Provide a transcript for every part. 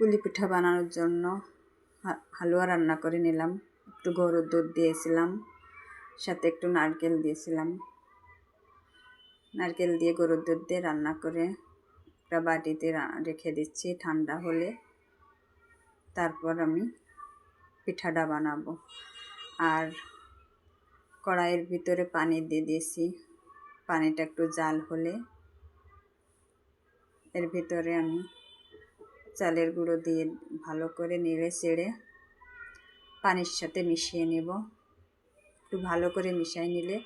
পুলি পিঠা বানানোর জন্য হালুয়া রান্না করে নিলাম। একটু গরুর দুধ দিয়েছিলাম, সাথে একটু নারকেল দিয়েছিলাম। নারকেল দিয়ে গরুর দুধ দিয়ে রান্না করে একটা বাটিতে রেখে দিচ্ছি ঠান্ডা হলে। তারপর আমি পিঠাটা বানাবো। আর কড়াইয়ের ভিতরে পানি দিয়ে দিয়েছি। পানিটা একটু জাল হলে এর ভিতরে আমি চালের গুঁড়ো দিয়ে ভালো করে নেড়ে চেড়ে পানির সাথে মিশিয়ে নেব। একটু ভালো করে মিশিয়ে নিলে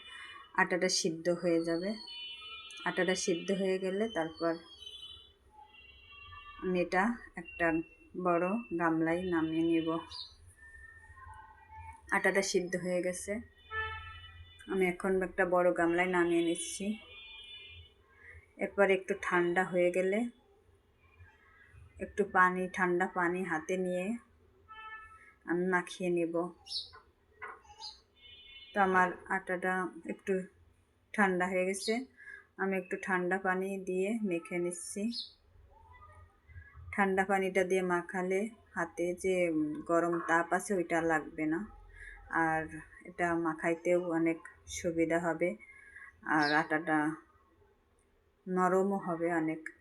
আটাটা সিদ্ধ হয়ে যাবে। আটাটা সিদ্ধ হয়ে গেলে তারপর আমি এটা একটা বড় গামলায় নামিয়ে নেব। আটাটা সিদ্ধ হয়ে গেছে। আমি এখন একটা বড় গামলায় নামিয়ে নিচ্ছি। এরপর একটু ঠান্ডা হয়ে গেলে একটু পানি, ঠান্ডা পানি হাতে নিয়ে আমি মাখিয়ে নেব। তো আমার আটাটা একটু ঠান্ডা হয়ে গেছে। আমি একটু ঠান্ডা পানি দিয়ে মেখে নিচ্ছি। ঠান্ডা পানিটা দিয়ে মাখালে হাতে যে গরম তাপ আছে ওইটা লাগবে না। আর এটা মাখাইতেও অনেক সুবিধা হবে। আর আটাটা নরমও হবে অনেক।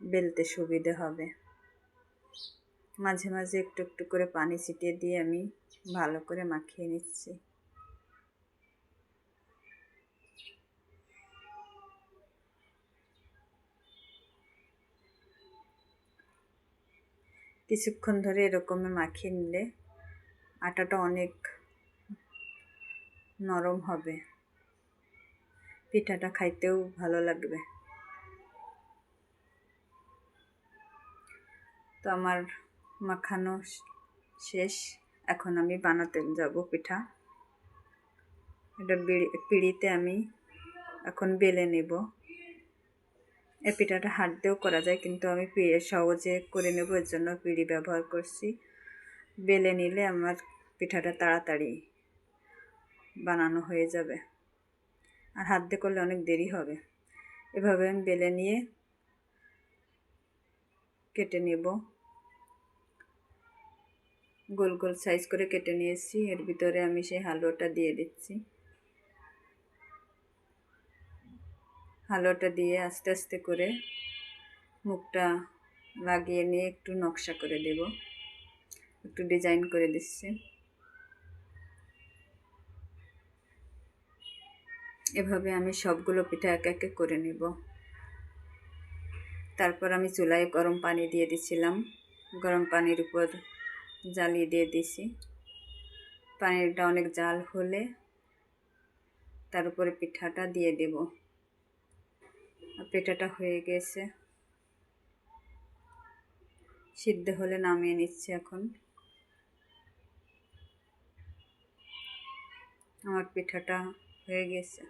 বেলতে সুবিধে হবে। মাঝে মাঝে একটু একটু করে পানি ছিটিয়ে দিয়ে আমি ভালো করে মাখিয়ে নিচ্ছি। কিছুক্ষণ ধরে এরকমই মাখিয়ে নিলে আটাটা অনেক নরম হবে। পিঠাটা খাইতেও ভালো লাগবে। তো আমার মাখানো শেষ। এখন আমি বানাতে যাব পিঠা। এটা পিড়িতে আমি এখন বেলে নেব। এ পিঠাটা হাত দিয়েও করা যায়, কিন্তু আমি সহজে করে নেব, এর জন্য পিড়ি ব্যবহার করছি। বেলে নিলে আমার পিঠাটা তাড়াতাড়ি বানানো হয়ে যাবে। আর হাত দিয়ে করলে অনেক দেরি হবে। এভাবে আমি বেলে নিয়ে কেটে নেব। গোল গোল সাইজ করে কেটে নিয়েছি। এর ভিতরে আমি সেই হালুয়াটা দিয়ে দিচ্ছি। হালুয়াটা দিয়ে আস্তে আস্তে করে মুখটা লাগিয়ে নিয়ে একটু নকশা করে দেব। একটু ডিজাইন করে দিচ্ছি। এভাবে আমি সবগুলো পিঠা এক, একে করে নেব। তারপর আমি চুলায় গরম পানি দিয়ে দিছিলাম। গরম পানির উপর জ্বালিয়ে দিয়ে দিছি। পানিটা অনেক জাল হলে তার উপরে পিঠাটা দিয়ে দেব। পিঠাটা হয়ে গেছে। সিদ্ধ হলে নামিয়ে নিচ্ছি এখন। আমার পিঠাটা হয়ে গেছে।